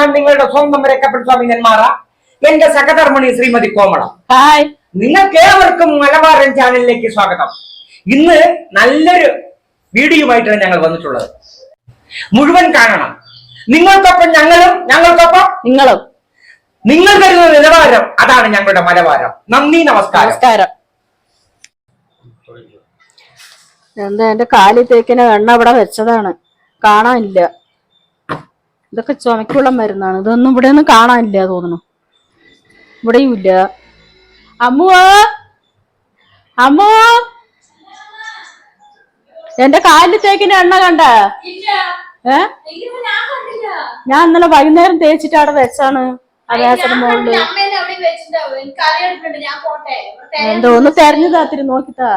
ഞാൻ നിങ്ങളുടെ സ്വന്തം രക്കപ്പെട്ട സ്വാമി നെന്മാറ എന്റെ സഹധർമ്മിണി ശ്രീമതി കോമള. ഹായ്. നിങ്ങൾക്ക് ഏവർക്കും മലബാറൻ ചാനലിലേക്ക് സ്വാഗതം. ഇന്ന് നല്ലൊരു വീഡിയോയുമായിട്ടാണ് ഞങ്ങൾ വന്നിട്ടുള്ളത്. മുഴുവൻ കാണണം. നിങ്ങൾക്കൊപ്പം ഞങ്ങളും ഞങ്ങൾക്കൊപ്പം നിങ്ങളും. നിങ്ങൾ തരുന്ന നിലവാരം അതാണ് ഞങ്ങളുടെ മലബാരം. നന്ദി നമസ്കാരം. നമസ്കാരം. എന്താ എന്റെ കാലി തേക്കിന എണ്ണ ഇവിടെ വെച്ചതാണ്. കാണാനില്ല. ഇതൊക്കെ ചുമക്കുള്ള മരുന്നാണ്. ഇതൊന്നും ഇവിടെ ഒന്നും കാണാനില്ല തോന്നുന്നു. ഇവിടെയും ഇല്ല. അമ്മുവോ അമ്മു. എന്റെ കാലിൽ തേക്കിന്റെ എണ്ണ കണ്ട? ഏ? ഞാൻ ഇന്നലെ വൈകുന്നേരം തേച്ചിട്ട് അവിടെ വെച്ചാണ് അവേസന മോളിൽ എന്തോ ഒന്ന് തെരഞ്ഞു താത്തിരി നോക്കിത്താ.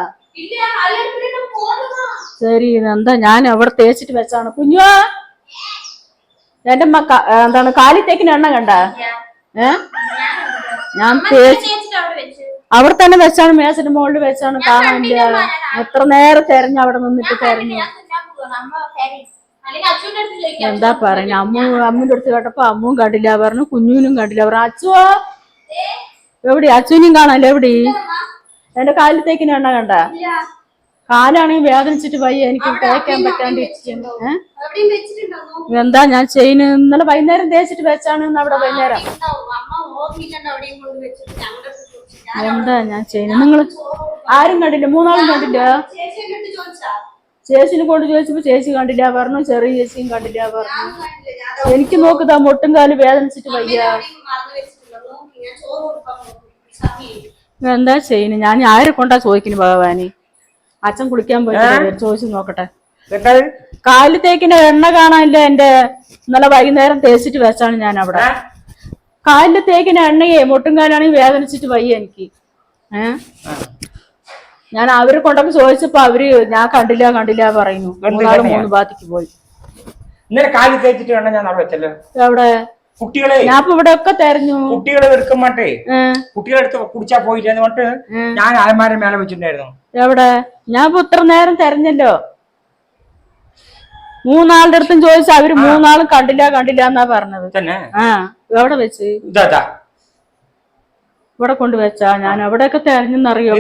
ശരി എന്താ ഞാൻ അവിടെ തേച്ചിട്ട് വെച്ചാണ്. കുഞ്ഞുവാ. എന്റെ അമ്മ എന്താണ് കാലിത്തേക്കിന് എണ്ണ കണ്ട? ഏ? ഞാൻ അവിടെ തന്നെ വെച്ചാണ് മേശന്റെ മുകളിൽ വെച്ചാണ് കാണാൻ എത്ര നേരം തെരഞ്ഞു അവിടെ നിന്നിട്ട് തെരഞ്ഞു. എന്താ പറയുന്നത് അമ്മ അമ്മുന്റെ അടുത്ത് കേട്ടപ്പോ അമ്മും കണ്ടില്ല. പറഞ്ഞു കുഞ്ഞുവിനും കണ്ടില്ല. പറഞ്ഞു അച്ചുവോ? എവിടെ അച്ചുവിനും കാണാല്ലോ എവിടെ എന്റെ കാലിത്തേക്കിന് എണ്ണ കണ്ട? കാലാണെങ്കിൽ വേദനിച്ചിട്ട് വയ്യ എനിക്ക് തേക്കാൻ പറ്റാണ്ട്? എന്താ ഞാൻ ചെയ്യുന്നു ഇന്നലെ വൈകുന്നേരം തേച്ചിട്ട് വെച്ചാണ് ഇന്ന് അവിടെ വൈകുന്നേരം. എന്താ ഞാൻ ചെയ്യുന്നത് നിങ്ങൾ ആരും കണ്ടില്ല? മൂന്നാളും കണ്ടില്ല? ചേച്ചിനെ കൊണ്ട് ചോദിച്ചപ്പോ ചേച്ചി കണ്ടില്ല പറഞ്ഞു ചെറിയ ചേച്ചിയും കണ്ടില്ല പറഞ്ഞു. എനിക്ക് നോക്കുതാ മുട്ടും കാൽ വേദനിച്ചിട്ട് വയ്യ. എന്താ ചെയ്യുന്നു ഞാൻ ആരെ കൊണ്ടാ ചോദിക്കുന്നു ഭഗവാന്? അച്ഛൻ കുളിക്കാൻ പോയി ചോദിച്ചു നോക്കട്ടെ? കാലിത്തേക്കിന്റെ എണ്ണ കാണാനില്ല എന്റെ ഇന്നലെ വൈകുന്നേരം തേച്ചിട്ട് വെച്ചാണ് ഞാൻ അവിടെ? കാലിൽ തേക്കിന് എണ്ണയെ മുട്ടും കാലാണെങ്കിൽ വേദനിച്ചിട്ട് വയ്യ എനിക്ക്. ഞാൻ അവരെ കൊണ്ടൊക്കെ ചോദിച്ചപ്പോ അവർ ഞാൻ കണ്ടില്ല കണ്ടില്ല പറയുന്നു. മൂന്ന് ഭാഗത്തേക്ക് പോയി. ഇന്നലെ തേച്ചിട്ട് ഞാൻ അവിടെ എവിടെ? കുട്ടികളെ ഞാൻ ഇവിടെ ഒക്കെ തെരഞ്ഞു. കുട്ടികളെ എടുക്കും മാട്ടേ. കുട്ടികളെടുത്ത് കുട്ടികളെ എടുത്ത് കുടിച്ചാ പോയില്ലെന്ന് പറഞ്ഞിട്ട് ഞാൻ അലമാര മേലെ വെച്ചിട്ടുണ്ടായിരുന്നു. എവിടെ? ഞാൻ ഇപ്പൊ ഇത്ര നേരം തെരഞ്ഞല്ലോ. മൂന്നാളുടെ അടുത്തും ചോദിച്ചാ അവർ മൂന്നാളും കണ്ടില്ല കണ്ടില്ല എന്നാ പറഞ്ഞത്. തന്നെ? ആ. എവിടെ വെച്ച്? ഇതാ ഇവിടെ കൊണ്ട് വെച്ചാ ഞാൻ. എവിടെയൊക്കെ തെരഞ്ഞെന്നറിയോ?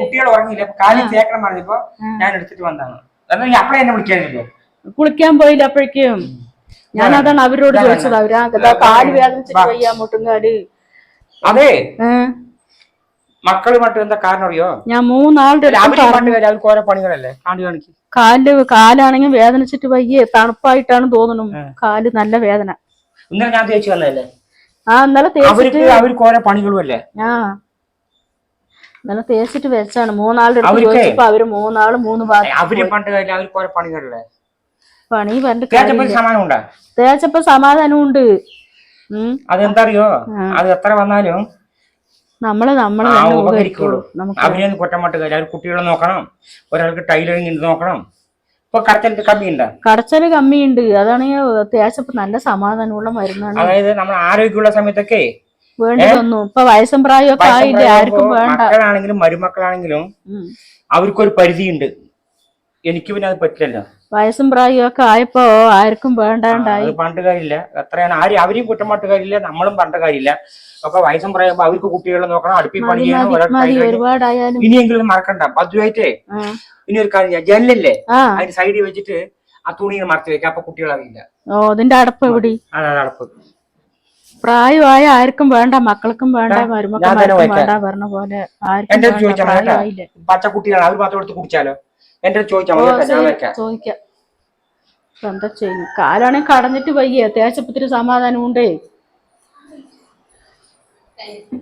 കുട്ടികൾ ഉറങ്ങിയില്ല. കാലിൽ തേക്കണം പറഞ്ഞപ്പോ ഞാൻ എടുത്തിട്ട് വന്നതാണ്. നീ അപ്പഴേ എന്നെ വിളിക്കാനില്ലോ കുളിക്കാൻ പോയില്ല അപ്പോഴേക്കും ഞാൻ അതാണ് അവരോട് ചോദിച്ചത്. അവരാ കാൽ വേദനിച്ചിട്ട്. വയ്യ മുട്ടും അതെ. മക്കൾ മറ്റും എന്താ കാരണം അറിയോ? ഞാൻ മൂന്നാളുടെ പണികളല്ലേ? കാൽ കാലാണെങ്കിൽ വേദനിച്ചിട്ട് വയ്യ. തണുപ്പായിട്ടാണ് തോന്നുന്നു കാൽ നല്ല വേദന. ഇന്നലെ ഞാൻ തേച്ച് വന്നതല്ലേ? ആ ഇന്നലെ തേച്ചിട്ട് അവർക്ക് അവർക്ക് ഓരോ പണികളും അല്ലേ? ആ. ഇന്നലെ തേച്ചിട്ട് വെച്ചാണ് മൂന്നാളുടെ അടുത്ത് അവർക്ക് ചോദിച്ചപ്പോ അവർ മൂന്നാൾ മൂന്ന് ഭാഗം അവർ പണ്ട് അവർക്ക് ഓരോ പണികളല്ലേ? പണി പറഞ്ഞിട്ട് തേച്ചപ്പോ കാര്യമില്ല. സമാനം ഉണ്ടാ തേച്ചപ്പോ സമാധാനം ഉണ്ട് ഉം. അതെന്താ അറിയോ അത് എത്ര വന്നാലും നമ്മൾ നമ്മൾ ഉപകരിക്കുള്ളൂ. അവരൊന്നും കുറ്റം അവർ കുട്ടികളെ നോക്കണം. ഒരാൾക്ക് ടൈലറിങ് നോക്കണം. ഇപ്പൊ കടച്ചൽ കമ്മിയുണ്ട് അതാണ് അത്യാവശ്യം നല്ല സമാധാനമുള്ള മരുന്നാണ്. അതായത് നമ്മൾ ആരോഗ്യമുള്ള സമയത്തൊക്കെ വേണ്ടി വന്നു. ഇപ്പൊ വയസ്സും പ്രായമൊക്കെ ആയില്ലേ. ആർക്കും വേണ്ട. മക്കളാണെങ്കിലും മരുമക്കളാണെങ്കിലും. അവർക്കൊരു പരിധിയുണ്ട്. എനിക്ക് പിന്നെ അത് പറ്റില്ല വയസ്സും പ്രായവും ഒക്കെ ആയപ്പോ ആർക്കും വേണ്ടാണ്ടായി. പണ്ട് കാര്യമില്ല. എത്രയാണ് ആരും അവരെയും കുറ്റം പണ്ട് കാര്യമില്ല. നമ്മളും പണ്ട് കാര്യമില്ല. അപ്പൊ വയസ്സും പറയുമ്പോ അവർക്ക് കുട്ടികളെ നോക്കണം അടുപ്പി പണി ചെയ്യണം ഇനിയെങ്കിലും മറക്കണ്ട. അതുമായിട്ടേ. ഇനി ഒരു കാര്യം ജല്ലല്ലേ ജനലല്ലേ? അതിന് സൈഡിൽ വെച്ചിട്ട് ആ തുണി മറച്ചു വെക്കാം. അപ്പൊ കുട്ടികളറിയില്ല ഓ അതിന്റെ അടപ്പ് എവിടെ? അടപ്പ്. പ്രായമായ ആർക്കും വേണ്ട മക്കൾക്കും വേണ്ട മരുമക്കൾക്കും. വേണ്ട പറഞ്ഞ പോലെ ആർക്കും പച്ച കുട്ടികളാണ് അവർ മാത്രം എടുത്ത് കുടിച്ചാലോ? എന്റെ ചോദിച്ചാൽ മതി ഞാൻ വെക്കാം. ചോദിക്കാം. ഇപ്പൊ എന്താ ചെയ്യും? കാലാണെങ്കിൽ കടഞ്ഞിട്ട് വയ്യ തേച്ചപ്പത്തിന് സമാധാനം ഉണ്ടേ